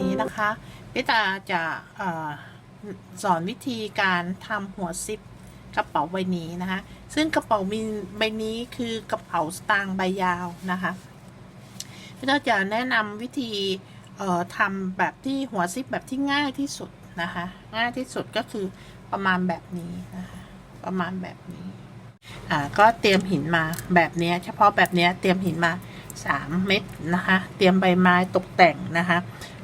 นี้นะคะพี่ตาจะอสอนวิธีการทำหัวซิปกระเป๋าใบนี้นะคะ ซึ่งกระเป๋ามีใบนี้คือกระเป๋าสตางค์ใบยาวนะคะพี่ตาจะแนะนำวิธีทำแบบที่หัวซิปแบบที่ง่ายที่สุดนะคะ ง่ายที่สุดก็คือประมาณแบบนี้นะคะประมาณแบบนี้อ่าก็เตรียมหินมาแบบนี้เฉพาะแบบนี้เตรียมหินมา 3 เม็ดนะคะ เตรียมใบไม้ตกแต่งนะคะ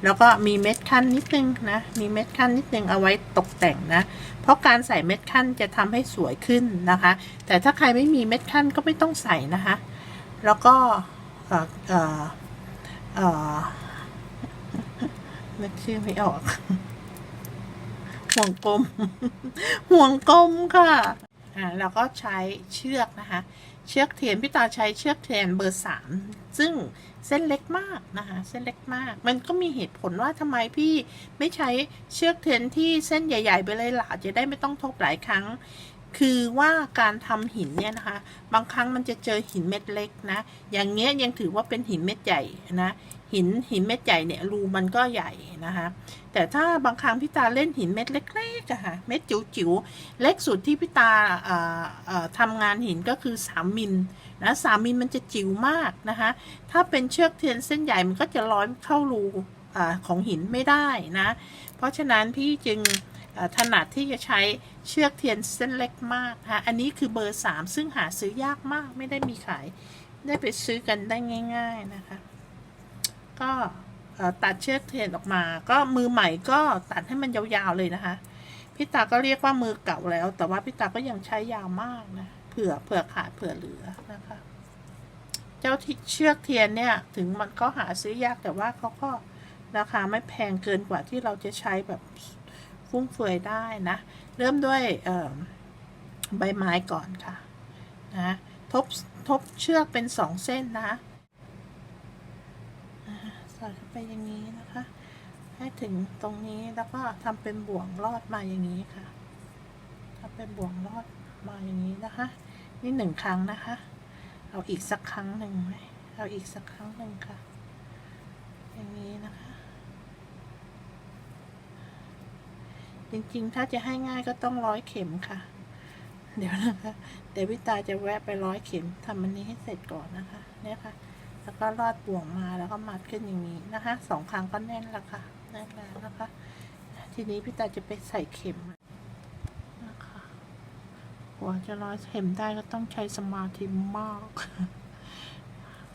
แล้วก็มีเม็ดขั้นนิดนึงนะ มีเม็ดขั้นนิดนึงเอาไว้ตกแต่งนะ เพราะการใส่เม็ดขั้นจะทำให้สวยขึ้นนะคะ แต่ถ้าใครไม่มีเม็ดขั้นก็ไม่ต้องใส่นะคะ แล้วก็เอ่อเอ่อเอ่อนึกชื่อไม่ออกห่วงกลมห่วงกลมค่ะอ่าแล้วก็ใช้เชือกนะคะ เชือกเทียนพี่ตาใช้เชือกเทียนเบอร์สามซึ่งเส้นเล็กมากนะคะเส้นเล็กมาก มันก็มีเหตุผลว่าทำไมพี่ไม่ใช้เชือกเทียนที่เส้นใหญ่ ๆ ไปเลยหล่ะจะได้ไม่ต้องทบหลายครั้ง คือว่าการทำหินเนี่ยนะคะ บางครั้งมันจะเจอหินเม็ดเล็กนะ อย่างเงี้ยยังถือว่าเป็นหินเม็ดใหญ่นะ หินหินเม็ดใหญ่เนี่ยรูมันก็ใหญ่นะคะ แต่ถ้าบางครั้งพี่ตาเล่นหินเม็ดเล็กๆอะค่ะ เม็ดจิ๋วๆ เล็กสุดที่พี่ตาทำงานหินก็คือ 3 มิลนะสามมิลมันจะจิ๋วมากนะคะ ถ้าเป็นเชือกเทียนเส้นใหญ่มันก็จะร้อยเข้ารูของหินไม่ได้นะ เพราะฉะนั้นพี่จึง ถนัดที่จะใช้เชือกเทียนเส้นเล็กมากนะคะอันนี้คือเบอร์ 3 ซึ่งหาซื้อยากมากไม่ได้มีขาย ได้ไปซื้อกันได้ง่าย ๆนะคะ ก็ตัดเชือกเทียนออกมา ก็มือใหม่ก็ตัดให้มันยาวๆเลยนะคะพี่ตาก็เรียกว่ามือเก่าแล้ว แต่ว่าพี่ตาก็ยังใช้ยาวมากนะเผื่อเผื่อขาดเผื่อเหลือนะคะ เจ้าที่เชือกเทียนเนี่ย ถึงมันก็หาซื้อยากแต่ว่าเขาก็ราคาไม่แพงเกินกว่าที่เราจะใช้แบบ ฟุ่มเฟือยได้นะ เริ่มด้วยใบไม้ก่อนค่ะนะทบทบเชือกเป็นสองเส้นนะสอดเข้าไปอย่างนี้นะคะ ให้ถึงตรงนี้แล้วก็ทำเป็นบ่วงลอดมาอย่างนี้ค่ะทำเป็นบ่วงลอดมาอย่างนี้นะคะ นี่หนึ่งครั้งนะคะ เอาอีกสักครั้งหนึ่งไหมเอาอีกสักครั้งหนึ่งค่ะ อย่างนี้นะคะ จริงๆ ถ้าจะให้ง่ายก็ต้องร้อยเข็มค่ะ เดี๋ยวนะคะเดี๋ยวพี่ตาจะแวะไปร้อยเข็มทำอันนี้ให้เสร็จก่อนนะคะเนี่ยค่ะ แล้วก็ลอดบ่วงมาแล้วก็มัดขึ้นอย่างนี้นะคะสองครั้งก็แน่นแล้วค่ะแน่นแล้วนะคะ ทีนี้พี่ตาจะไปใส่เข็มนะคะกว่าจะร้อยเข็มได้ก็ต้องใช้สมาธิมาก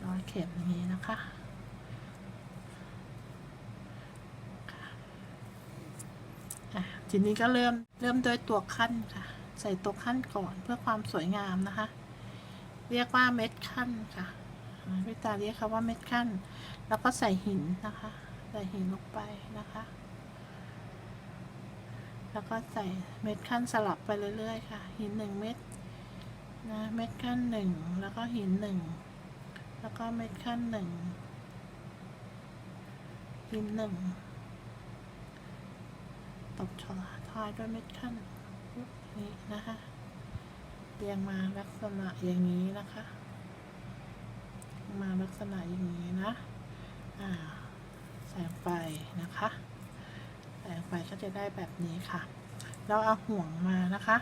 ร้อยเข็มอย่างนี้นะคะอะ ทีนี้ก็เริ่มเริ่มด้วยตัวขั้นค่ะ ใส่ตัวขั้นก่อนเพื่อความสวยงามนะคะ เรียกว่าเม็ดขั้นค่ะพี่ตาเรียกเขาว่าเม็ดขั้น แล้วก็ใส่หินนะคะ ใส่หินลงไปนะคะ แล้วก็ใส่เม็ดขั้นสลับไปเรื่อยๆค่ะ หินหนึ่งเม็ดนะเม็ดขั้นหนึ่งแล้วก็หินหนึ่งแล้วก็เม็ดขั้นหนึ่งหินหนึ่ง ตบชอท้ายด้วยเม็ดขั้นนี้นะคะเรียงมาลักษณะอย่างนี้นะคะ มาลักษณะอย่างนี้นะอ่าใส่ลงไปนะคะใส่ลงไปก็จะได้แบบนี้ค่ะ เราเอาห่วงมานะคะ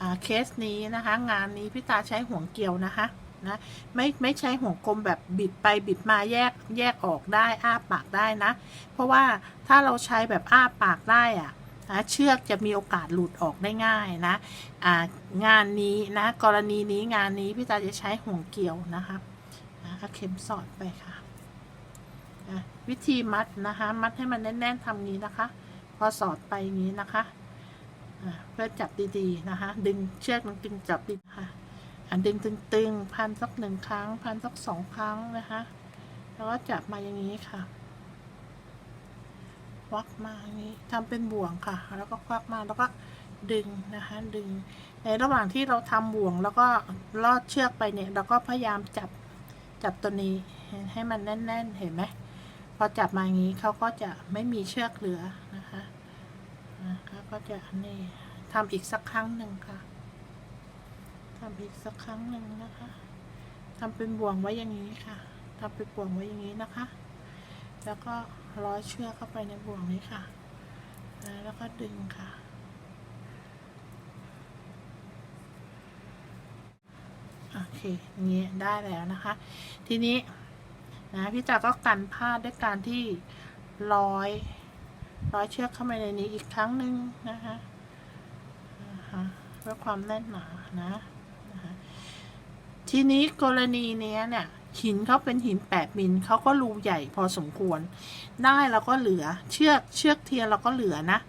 อ่าเคสนี้นะคะ งานนี้พี่ตาใช้ห่วงเกลียวนะคะนะไม่ไม่ใช้ห่วงกลมแบบบิดไปบิดมาแยกแยกออกได้อ้าปากได้นะ เพราะว่าถ้าเราใช้แบบอ้าปากได้อะ นะเชือกจะมีโอกาสหลุดออกได้ง่ายนะงานนี้นะกรณีนี้งานนี้พี่ตาจะใช้ห่วงเกลียวนะคะนะคะเข็มสอดไปค่ะะวิธีมัดนะคะมัดให้มันแน่นๆทำงี้นะคะ พอสอดไปอย่างนี้นะคะะเพื่อจับดีๆนะคะ ดึงเชือกดึงจับดีค่ะอันดึงตึงๆพันสักหนึ่งครั้ง พันสักสองครั้งนะคะ แล้วก็จับมาอย่างนี้ค่ะ ควักมาอย่างนี้ทำเป็นบ่วงค่ะ แล้วก็ควักมาแล้วก็ดึงนะคะ ดึง ในระหว่างที่เราทำบ่วงแล้วก็ลอดเชือกไปเนี่ยเราก็พยายามจับจับตัวนี้ให้มันแน่น ๆ เห็นไหมพอจับมาอย่างนี้เขาก็จะไม่มีเชือกเหลือนะคะเขาก็จะนี่ทำอีกสักครั้งหนึ่งค่ะทำอีกสักครั้งหนึ่งนะคะทำเป็นบ่วงไว้อย่างนี้ค่ะทำเป็นบ่วงไว้อย่างนี้นะคะ แล้วก็ ร้อยเชือกเข้าไปในบ่วงนี้ค่ะนะแล้วก็ดึงค่ะ โอเคนี้ได้แล้วนะคะ ทีนี้นะพี่จ๋าก็กันผ้าด้วยการที่ร้อยร้อยเชือกเข้าไปในนี้อีกครั้งหนึ่งนะคะเพื่อความแน่นหนานะ ทีนี้กรณีเนี้ยเนี่ยหินเขาเป็นหินแปดมิลเขาก็รูใหญ่พอสมควร ได้เราก็เหลือเชือกเชือกเทียนเราก็เหลือนะ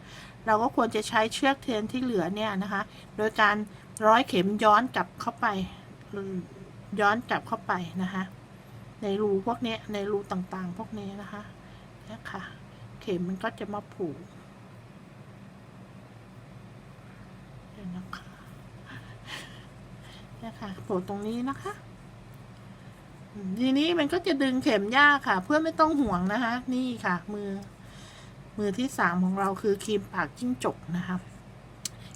เราก็ควรจะใช้เชือกเทียนที่เหลือเนี่ยนะคะ โดยการร้อยเข็มย้อนกลับเข้าไป ย้อนกลับเข้าไปนะคะ ในรูพวกเนี้ยในรูต่างๆ พวกนี้นะคะนี่ค่ะ เข็มมันก็จะมาผูกเดี๋ยวนะคะเนี่ยค่ะผูกตรงนี้นะคะทีนี้มันก็จะดึงเข็มยากค่ะ เพื่อไม่ต้องห่วงนะคะ นี่ค่ะ มือ มือที่สามของเราคือครีมปากจิ้งจกนะคะ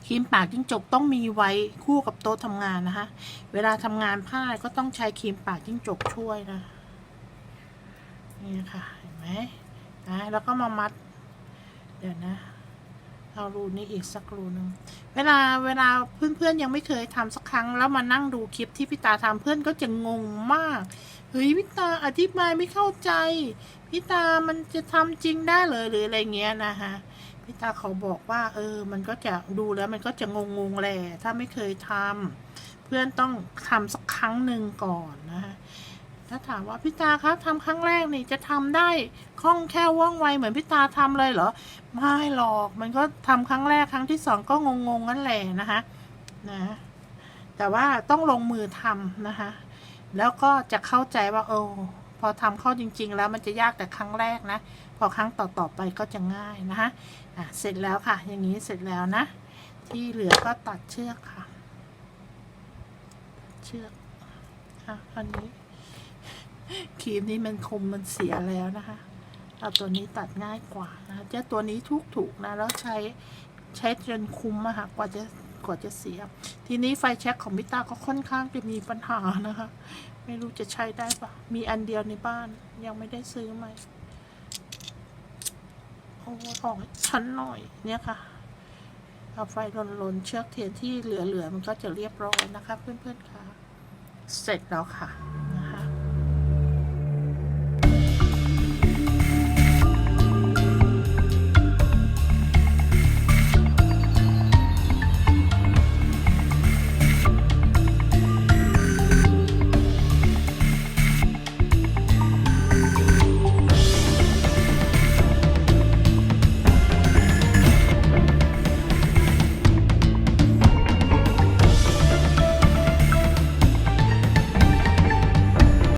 ครีมปากจิ้งจกต้องมีไว้คู่กับโต๊ะทำงานนะคะ เวลาทำงานผ้าก็ต้องใช้ครีมปากจิ้งจกช่วยนะ นี่ค่ะ เห็นไหมนะแล้วก็มามัด เดี๋ยวนะ เอารูนี้อีกสักรูนึงเวลาเวลาเพื่อนๆยังไม่เคยทำสักครั้ง แล้วมานั่งดูคลิปที่พี่ตาทำเพื่อนก็จะงงมาก เฮ้ยพี่ตาอธิบายไม่เข้าใจ พี่ตามันจะทำจริงได้เลยหรืออะไรเงี้ยนะคะพี่ตาเขาบอกว่า เออ มันก็จะดูแล้วมันก็จะงงงแหละถ้าไม่เคยทำเพื่อนต้องทำสักครั้งหนึ่งก่อนนะคะ ถ้าถามว่าพี่ตาครับทำครั้งแรกนี่จะทำได้คล่องแคล่วว่องไวเหมือนพี่ตาทำเลยเหรอ ไม่หรอก มันก็ทำครั้งแรกครั้งที่สองก็งงๆนั่นแหละนะคะนะแต่ว่าต้องลงมือทำนะคะ แล้วก็จะเข้าใจว่าโอ้พอทำเข้าจริง ๆ แล้วมันจะยากแต่ครั้งแรกนะ พอครั้งต่อๆไปก็จะง่ายนะคะอะเสร็จแล้วค่ะ อย่างนี้เสร็จแล้วนะ ที่เหลือก็ตัดเชือกค่ะ เชือกอะอันนี้ ครีมนี้มันคมมันเสียแล้วนะคะ เอาตัวนี้ตัดง่ายกว่านะเจ้าตัวนี้ทุกถูกๆนะ แล้วใช้ใช้จนคุ้มอะค่ะกว่าจะกว่าจะเสีย ทีนี้ไฟแช็กของพิต้าก็ค่อนข้างจะมีปัญหานะคะ ไม่รู้จะใช้ได้ปะมีอันเดียวในบ้านยังไม่ได้ซื้อใหม่โอ้ออกชั้นหน่อยเนี่ยค่ะเอาไฟลนๆเชือกเทียนที่เหลือๆมันก็จะเรียบร้อยนะคะ เพื่อนๆค่ะ เสร็จแล้วค่ะ